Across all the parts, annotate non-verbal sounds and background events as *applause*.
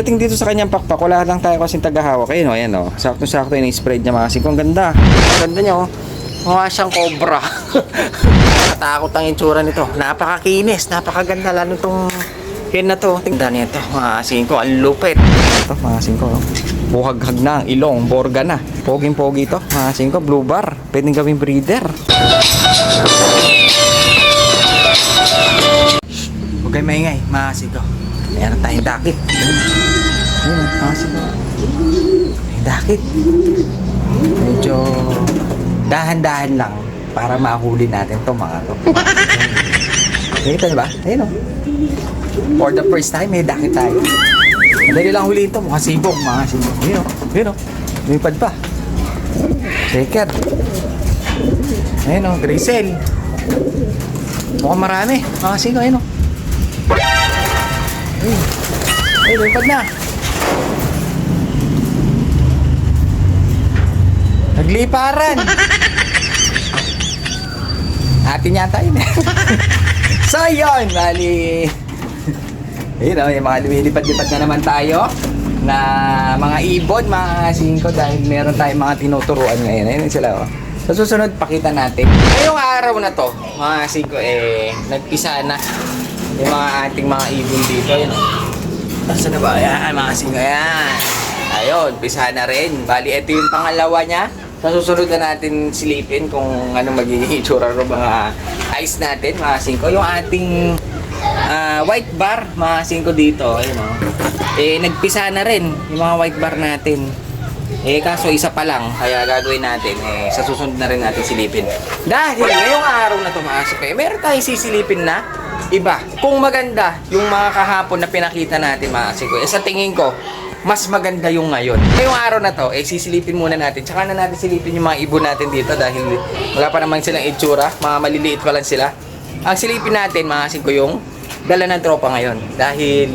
Pagdating dito sa kanyang pakpak, wala lang tayo kasing tagahawak. Ayun o, ayan o. Sakto-sakto yung spread niya mga kasing. Ang ganda. Ganda niya o. Mukha siyang cobra. *laughs* Katakot ang itsura nito. Napakakinis, napakaganda. Lalo tong hen na to. Tingnan niyo ito. Mga kasing ko, ang lupit. Ito, mga kasing ko. oh. Buhaghag na, ilong, borga na. Poging-pogi ito. Mga kasing ko, blue bar. Pwedeng gawing breeder. Huwag kayo maingay, mga kasing ko. Meron tayong dakit. Ayun, mga kasing ko. May dakit. Medyo dahan-dahan lang para mahuli natin to mga to. *laughs* Nakita niyo ba? Ayun o. For the first time, may dakit tayo. Madali lang huliin to. Mukhang sibong, mga sibong. Ayun o. Ayun o. Lumipad pa. Shaker. Ayun o. Grisel. Mukhang marami. Mga sibong. Ayun o. Ayun. Ayun, lumipad na. Nagliparan. Atin yata yun eh. *laughs* so yun, bali. Ayun o, yung mga lumilipad-lipad na naman tayo na mga ibon, mga singko dahil meron tayong mga tinuturuan ngayon. Ayun sila o. Sa susunod, pakita natin. Ngayong araw na to, mga singko, eh, nagpisa na yung mga ating mga ibon dito. Ayun o. Na ba? Ayan, mga singko, ayan. Ayun, pisa na rin. Bali, ito yung pangalawa niya. Sa susunod na natin silipin kung anong magiging *laughs* itsura ng mga ice natin, mga singko. Yung ating ah, white bar, mga singko dito, ayun o. Eh, nagpisa na rin yung mga white bar natin. Eh, kaso isa pa lang, kaya gagawin natin, eh, sa susunod na rin natin silipin. Dahil ngayong araw na singko, eh, meron tayong sisilipin na iba. Kung maganda yung mga kahapon na pinakita natin, mga singko, eh, sa tingin ko, mas maganda yung ngayon. Ngayong araw na to, eh sisilipin muna natin. Tsaka na natin silipin yung mga ibon natin dito dahil wala pa naman silang itsura. Mga maliliit pa lang sila. Ang silipin natin, mga ko yung dala ng tropa ngayon. Dahil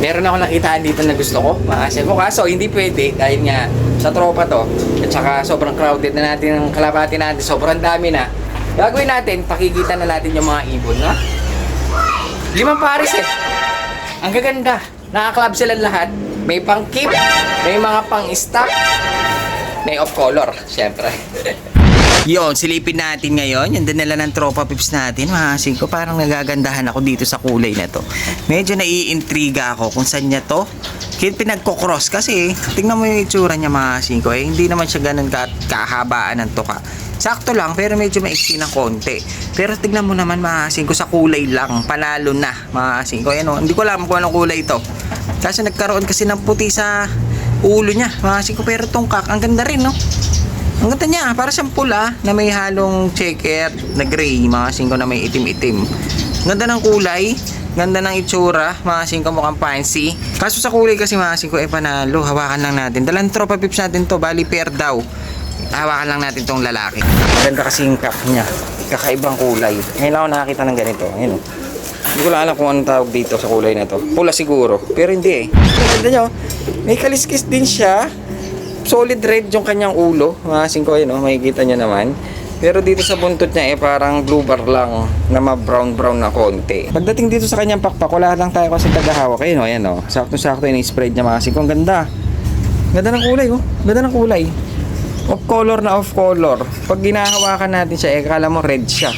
meron ako nakitaan dito na gusto ko. Mga ko. Kaso hindi pwede dahil nga sa tropa to. At saka sobrang crowded na natin ang kalapati natin. Sobrang dami na. Gagawin natin, pakikita na natin yung mga ibon. Ha? Limang pares eh. Ang gaganda. Naka-club sila lahat. May pang keep, may mga pang stock, may off color, syempre. *laughs* Yon, silipin natin ngayon. Yung dinala ng tropa pips natin. Mahasin ko, parang nagagandahan ako dito sa kulay na to. Medyo naiintriga ako kung saan niya to. Kaya pinagkocross kasi tingnan mo yung itsura niya mahasin ko. Eh, hindi naman siya ganun ka kahabaan ng tuka. Sakto lang, pero medyo maiksi ng konti. Pero tignan mo naman, mahasin ko sa kulay lang. Panalo na, mahasin ko. Ano, hindi ko alam kung anong kulay ito. Kasi nagkaroon kasi ng puti sa ulo niya. Mahasin ko, pero tungkak. Ang ganda rin, no? Ang ganda niya, para siyang pula na may halong checker na gray, mahasin ko na may itim-itim. Ganda ng kulay, ganda ng itsura, mahasin ko mukhang fancy. Kaso sa kulay kasi mahasin ko, eh panalo, hawakan lang natin. Dalang tropa pips natin to, bali pair daw. Hawakan lang natin tong lalaki. Ganda kasi yung cup niya. Kakaibang kulay. Ngayon ako nakakita ng ganito. Ayun oh. Hindi ko lang alam kung anong tawag dito sa kulay na to. Pula siguro. Pero hindi eh. Ganda nyo. May kaliskis din siya. Solid red yung kanyang ulo. Mga ko yun oh. Makikita nyo naman. Pero dito sa buntot niya eh parang blue bar lang na ma-brown brown na konti. Pagdating dito sa kanyang pakpak, wala lang tayo kasi tagahawak. Ayun oh, ayan oh. Sakto-sakto yung spread niya mga ko. Ang ganda. Ganda ng kulay oh. Ganda ng kulay. Off color na off color. Pag ginahawakan natin siya, eh, kala mo red siya.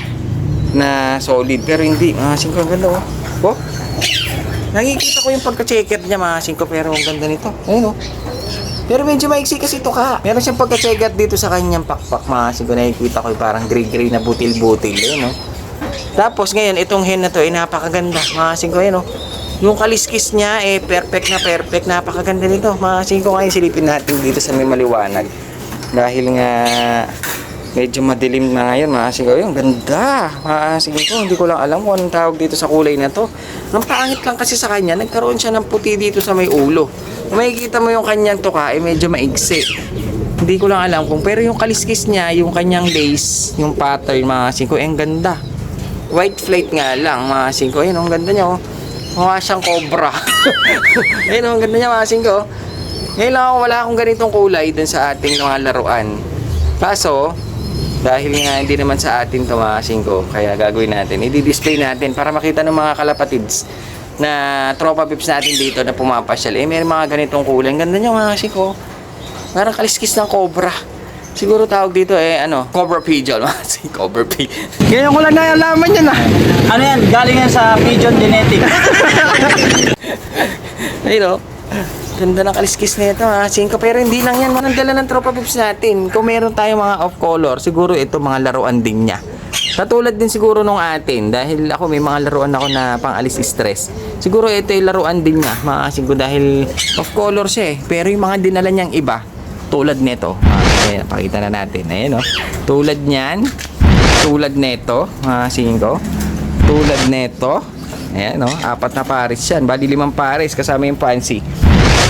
Na solid. Pero hindi. Mga singko, ang ganda oh. Oh. Nakikita ko yung pagka-checker niya mga singko, pero ang ganda nito. Ayun oh. Pero medyo maiksi kasi ito ka. Meron siyang pagka-checker dito sa kanyang pakpak. Mga singko, nakikita ko parang gray-gray na butil-butil. Ayun oh. Tapos ngayon, itong hen na to, ay napakaganda. Mga singko, ayun oh. Yung kaliskis niya, eh, perfect na perfect. Napakaganda nito. Mga singko, ngayon silipin natin dito sa may maliwanag dahil nga medyo madilim na ngayon maasin ko yung ganda maasin ko. Hindi ko lang alam kung anong tawag dito sa kulay na to. Ang pangit lang kasi sa kanya nagkaroon siya ng puti dito sa may ulo. Kung makikita mo yung kanyang tuka eh medyo maigsi. Hindi ko lang alam kung pero yung kaliskis niya yung kanyang lace yung pattern maasin ko eh, ang ganda. White flight nga lang maasin ko ayun ang ganda niya oh. Mukha siyang cobra. *laughs* Ayun ang ganda niya maasin ko ngayon lang ako wala akong ganitong kulay dun sa ating mga laruan. Kaso, dahil nga hindi naman sa atin to mga singko, kaya gagawin natin. I-display natin para makita ng mga kalapatids na tropa pips natin dito na pumapasyal. Eh, may mga ganitong kulay. Ganda niya mga siko. Parang kaliskis ng cobra. Siguro tawag dito eh, ano, cobra pigeon. *laughs* si cobra pigeon. *laughs* Ngayon ko lang nalaman yan ah. Ano yan? Galing yan sa Pigeon Genetic. *laughs* Ayun o. Ganda ng kaliskis na ito ha. Singko. Pero hindi lang yan. Manang dala ng tropa pips natin. Kung meron tayo mga off-color, siguro ito mga laruan din niya. Katulad din siguro nung atin. Dahil ako may mga laruan ako na pang alis stress. Siguro ito yung laruan din niya. Mga singko dahil off-color siya eh. Pero yung mga dinala niyang iba, tulad nito. Ah, ayan, pakita na natin. Ayan o. Tulad niyan. Tulad nito. Mga singko. Tulad nito. Ayan, no? Apat na pares yan. Bali limang pares kasama yung fancy.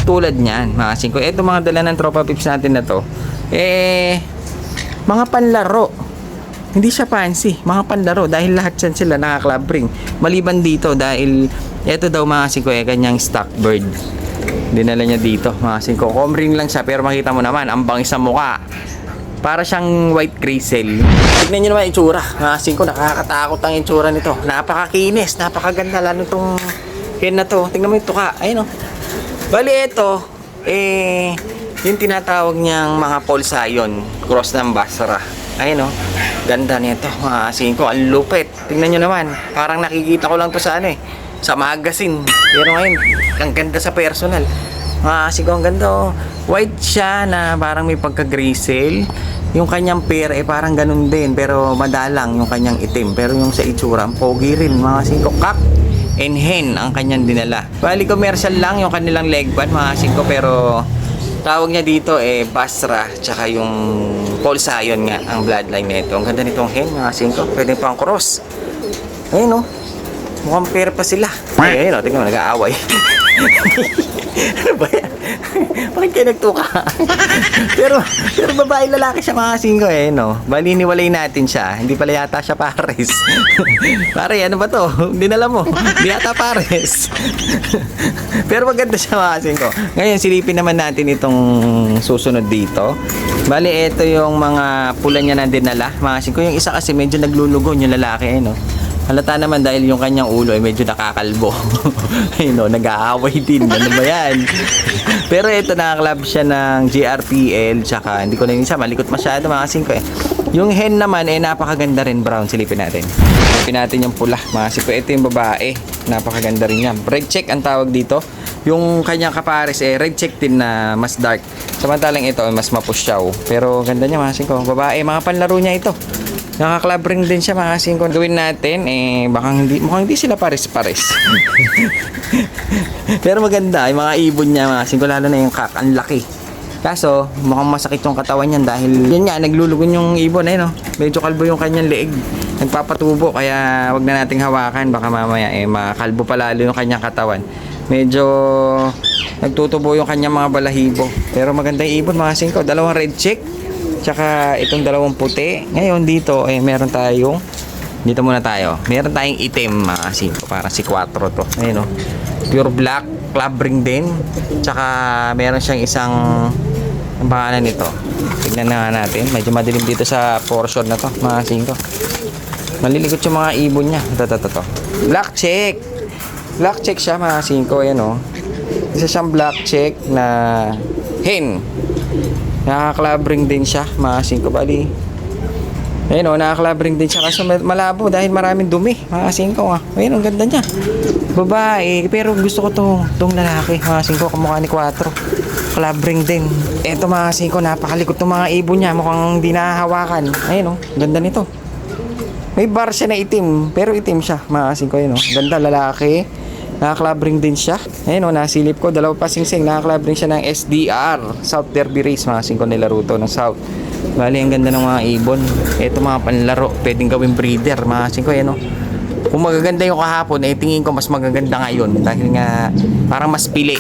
Tulad niyan, mga singko. Ito mga dala ng tropa pips natin na to. Eh, mga panlaro. Hindi siya fancy. Mga panlaro. Dahil lahat yan sila naka-club ring. Maliban dito dahil ito daw mga singko eh, kanyang stock bird. Dinala niya dito, mga singko. Com ring lang siya pero makita mo naman, ang bangis sa mukha. Para siyang white grizzle. Tignan nyo naman itsura. Mga singko, nakakatakot ang itsura nito. Napakakinis, napakaganda. Lalo itong hen na to. Tingnan mo yung tuka. Ayun o. Bali ito, eh, yung tinatawag niyang mga Polsayon, cross ng Basra. Ayun o. Ganda nito. Mga singko, ang lupit. Tingnan nyo naman. Parang nakikita ko lang to sa ano eh. Sa magazine. Pero ngayon, ang ganda sa personal. Ah, siguro ang ganda oh. White siya na parang may pagka-grizzle. Yung kanyang pair eh parang ganun din pero madalang yung kanyang itim. Pero yung sa itsura, pogi rin. Mga singko kak and hen ang kanyang dinala. Bali commercial lang yung kanilang leg band mga singko pero tawag niya dito eh Basra tsaka yung Paul Sayon nga ang bloodline nito. Ang ganda nitong hen mga singko. Pwede pang cross. Ayun oh. Mukhang pair pa sila. Ay, *laughs* ayun oh. Tingnan mo, nag-aaway. *laughs* ano ba yan? Nagtuka? *laughs* pero, pero babae lalaki siya mga singko eh, no? Bali, niwalay natin siya. Hindi pala yata siya pares. *laughs* Pare, ano ba to? Hindi na alam mo. Hindi yata pares. *laughs* pero maganda siya mga singko. Ngayon, silipin naman natin itong susunod dito. Bali, ito yung mga pula niya na dinala. Mga singko, yung isa kasi medyo naglulugon yung lalaki eh, no? Halata naman dahil yung kanyang ulo ay medyo nakakalbo. *laughs* Ayun no, nag-aaway din. Ano ba yan? *laughs* Pero ito nakaklab siya ng GRPL tsaka hindi ko na isa malikot masyado mga singko eh. Yung hen naman eh napakaganda rin brown. Silipin natin. Silipin natin yung pula. Mga singko, ito yung babae. Napakaganda rin yan. Red check ang tawag dito. Yung kanyang kapares eh red check din na mas dark. Samantalang ito mas mapusyaw. Pero ganda niya mga singko. Babae, mga panlaro niya ito. Naka-club ring din siya mga singko. Gawin natin, eh, baka hindi, mukhang hindi sila pares-pares. *laughs* Pero maganda, yung mga ibon niya mga singko, lalo na yung kak, ang laki. Kaso, mukhang masakit yung katawan niyan dahil yun nga, naglulugon yung ibon eh, no? Medyo kalbo yung kanyang leeg. Nagpapatubo, kaya wag na nating hawakan. Baka mamaya, eh, makalbo pa lalo yung kanyang katawan. Medyo nagtutubo yung kanyang mga balahibo. Pero maganda yung ibon, mga singko. Dalawang red check. Tsaka itong dalawang puti. Ngayon dito, eh, meron tayong dito muna tayo. Meron tayong itim, mga singko. Parang si 4 to. Ayun, no? Pure black, club ring din. Tsaka meron siyang isang ang pangalan nito. Tignan na nga natin. Medyo madilim dito sa portion na to, mga singko. Maliligot yung mga ibon niya. Ito, ito, ito. Black check. Black check siya, mga singko. Ayan, oh. Isa siyang black check na hen. Nakaka-club ring din siya, mga 5 bali. Ayun o, nakaka-club ring din siya kasi malabo dahil maraming dumi, mga 5 ah. Ayun, ang ganda niya. Babae, pero gusto ko tong, tong lalaki, mga 5, kamukha ni 4. Club ring din. Eto mga 5, napakalikot ng mga ibon niya, mukhang hindi nahahawakan. Ayun o, ganda nito. May bar siya na itim, pero itim siya, mga 5 yun o. Ganda lalaki. Naka-club ring din siya. Ayun o, nasilip ko. Dalawa pa sing-sing. Naka-club ring siya ng SDR. South Derby Race. Mga singko nilaro to ng South. Bali, ang ganda ng mga ibon. Ito mga panlaro. Pwedeng gawing breeder. Mga singko, yan o. Kung magaganda yung kahapon, eh tingin ko mas magaganda ngayon. Dahil nga, parang mas pili.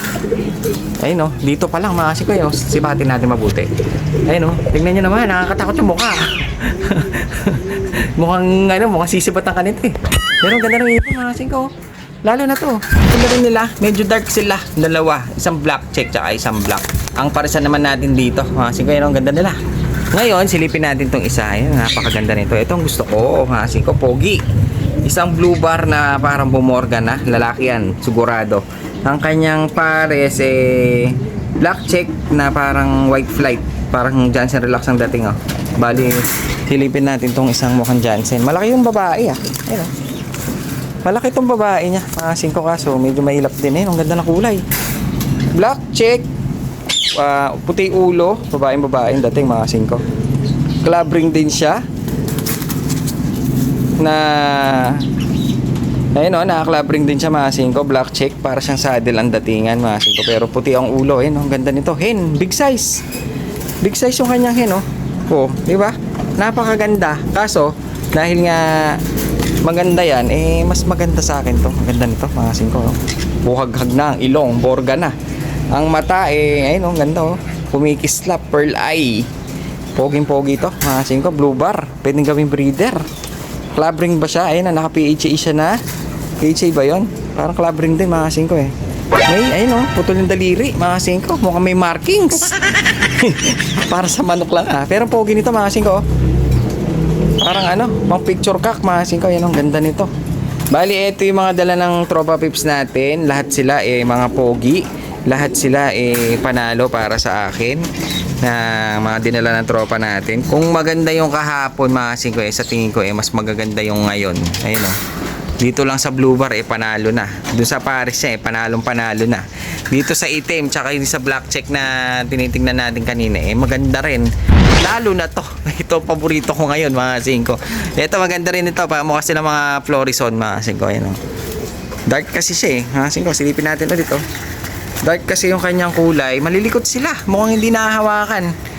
Ayun o, dito pa lang mga singko. Yun, sipatin natin mabuti. Ayun o, tingnan nyo naman. Nakakatakot yung mukha. *laughs* mukhang, ano, mukhang sisibat ang kanito eh. Pero ganda ng ibon mga singko. Lalo na to. Ito rin nila. Medyo dark sila. Dalawa. Isang black check tsaka isang black. Ang parisan naman natin dito. Mga singko, yun ang ganda nila. Ngayon, silipin natin tong isa. Ayun, napakaganda nito. Ito ang gusto ko. Mga singko, pogi. Isang blue bar na parang bumorga na. Lalaki yan, sigurado. Ang kanyang pares eh black check na parang white flight. Parang Johnson Relax ang dating oh. Bali, silipin natin tong isang mukhang Johnson. Malaki yung babae ah. Ayun oh. Malaki tong babae niya. Mga 5 kaso, medyo mahilap din eh. Ang ganda ng kulay. Black check. Ah, puti ulo. Babaeng babae yung dating mga 5. Club ring din siya. Na Ayun o, naka-club ring din siya mga 5. Black check. Para siyang saddle ang datingan mga 5. Pero puti ang ulo. Ayun, oh, ang ganda nito. Hen, big size. Big size yung kanyang hen, oh. Oh, di ba? Napakaganda. Kaso, dahil nga maganda yan, eh, mas maganda sa akin to. Maganda nito, mga 5, oh. Buhaghag na ang ilong, borga na. Ang mata, eh, ayun, oh, ganda, oh. Pumikislap, pearl eye. Poging-pogi to, mga 5, blue bar. Pwedeng gawing breeder. Club ring ba siya? Ayun, na, naka-PHA siya na. PHA ba yon? Parang club ring din, mga 5, eh. May, ayun, oh, putol yung daliri, mga 5. Mukhang may markings. *laughs* Para sa manok lang, ah. Pero pogi nito, mga 5, oh. Parang ano, pang picture cock mga singko, yan ang ganda nito. Bali, ito yung mga dala ng tropa pips natin. Lahat sila eh mga pogi. Lahat sila eh panalo para sa akin na mga dinala ng tropa natin. Kung maganda yung kahapon mga singko eh sa tingin ko eh mas magaganda yung ngayon. Ayun oh. Dito lang sa blue bar eh panalo na. Doon sa Paris eh panalong panalo na. Dito sa itim tsaka yung sa black check na tinitingnan natin kanina eh maganda rin. Lalo na to. *laughs* Ito paborito ko ngayon mga singko. Ito maganda rin ito mukha sila mga Florison mga singko. Ayan oh. Dark kasi siya eh. Mga singko silipin natin ulit oh. Dark kasi yung kanyang kulay. Malilikot sila. Mukhang hindi nahahawakan.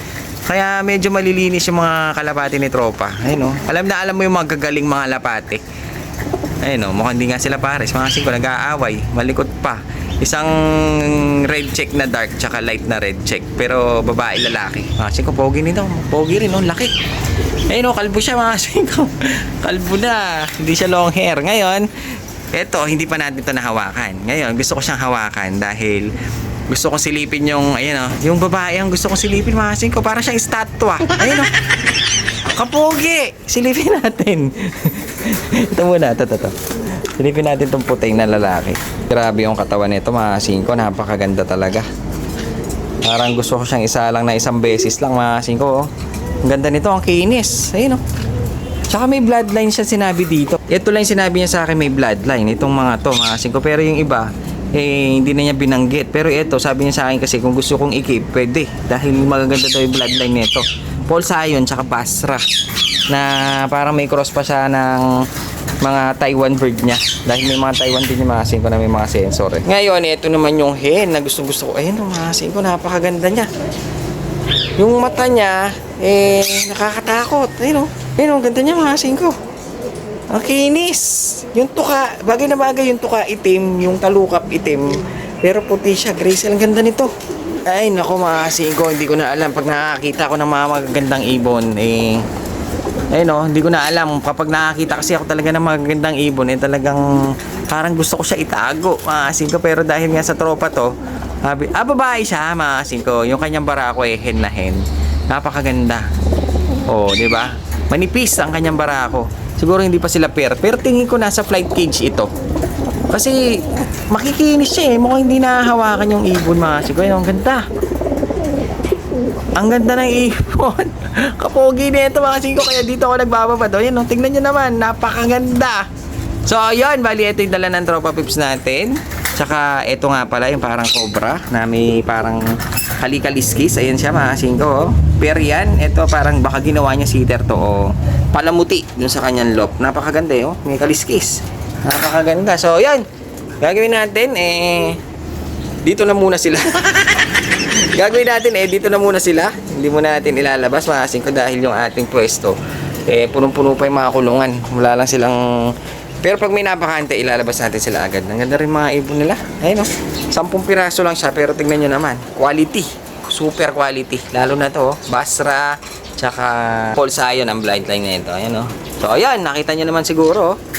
Kaya medyo malilinis yung mga kalapati ni tropa. Ayun oh. Alam na alam mo yung magagaling mga lapate. Ayun oh, mukhang hindi nga sila pares. Mga singko nag-aaway. Malikot pa. Isang red check na dark tsaka light na red check. Pero babae lalaki. Mga singko, pogi nito. Pogi rin, oh, laki. Ayun oh, kalbo siya mga *laughs* singko. Kalbo na. Hindi siya long hair. Ngayon, eto, hindi pa natin ito nahawakan. Ngayon, gusto ko siyang hawakan dahil gusto ko silipin yung, ayun oh, yung babae ang gusto ko silipin mga singko. Para siyang estatwa. Ayun oh. Kapogi! Silipin natin. *laughs* ito muna, ito, ito, ito. Silipin natin itong puting na lalaki. Grabe yung katawan nito, mga singko. Napakaganda talaga. Parang gusto ko siyang isa lang na isang beses lang, mga singko. Oh. Ang ganda nito, ang kinis. Ayun, oh. Tsaka may bloodline siya sinabi dito. Ito lang sinabi niya sa akin may bloodline. Itong mga to, mga singko. Pero yung iba, eh, hindi na niya binanggit. Pero ito, sabi niya sa akin kasi kung gusto kong i-keep, pwede. Dahil magaganda daw yung bloodline nito. Paul Sayon, tsaka Basra. Na parang may cross pa siya ng mga Taiwan bird niya. Dahil may mga Taiwan din yung mga singko na may mga sensor. Eh. Ngayon, ito naman yung hen na gustong gusto ko. Ayun, mga singko, napakaganda niya. Yung mata niya, eh, nakakatakot. Ayun, oh. Ayun, ang ganda niya mga singko. Ang kinis. Yung tuka, bagay na bagay yung tuka itim, yung talukap itim. Pero puti siya, Grace. Ang ganda nito. Ay, nako mga singko, hindi ko na alam. Pag nakakita ko ng mga magagandang ibon, eh, eh no, hindi ko na alam. Kapag nakakita kasi ako talaga ng magagandang ibon, eh talagang parang gusto ko siya itago, mga singko. Pero dahil nga sa tropa to, sabi, ah, babae siya, mga singko. Yung kanyang barako eh, hen na hen. Napakaganda. Oh, di ba? Manipis ang kanyang barako. Siguro hindi pa sila pair. Pero tingin ko nasa flight cage ito. Kasi makikinis siya eh. Mukhang hindi nahahawakan yung ibon mga siguro. Ang ganda. Ang ganda ng ibon. *laughs* Kapogi na ito mga singko. Kaya dito ako nagbababa doon. Yan, oh, tingnan nyo naman. Napakaganda. So, ayun. Bali, ito yung dala ng tropa pips natin. Tsaka, ito nga pala yung parang cobra na may parang halikaliskis. Ayan siya mga singko. Oh. Pero yan, ito parang baka ginawa niya sitter to. Oh. Palamuti dun sa kanyang lop. Napakaganda eh. Oh. May kaliskis. Napakaganda. So, yan. Gagawin natin, eh, dito na muna sila. *laughs* Gagawin natin eh, dito na muna sila. Hindi muna natin ilalabas mga singko dahil yung ating pwesto eh punong-puno pa yung mga kulungan. Wala lang silang pero pag may napakante, ilalabas natin sila agad. Ang ganda rin mga ibon nila. Ayun o. Sampung piraso lang siya, pero tingnan nyo naman. Quality. Super quality. Lalo na to, oh. Basra, tsaka Paul Sayon ang blind line na ito. Ayan o. So, ayan. Nakita nyo naman siguro. oh.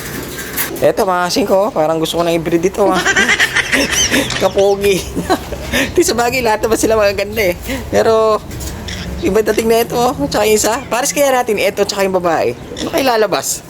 Eto mga singko, parang gusto ko na i-breed dito. ah. *laughs* Kapogi. Di sa bagay, lahat naman sila magaganda eh. Pero, iba dating na ito, oh. tsaka yung isa. Pares kaya natin ito, tsaka yung babae. Ano kayo lalabas?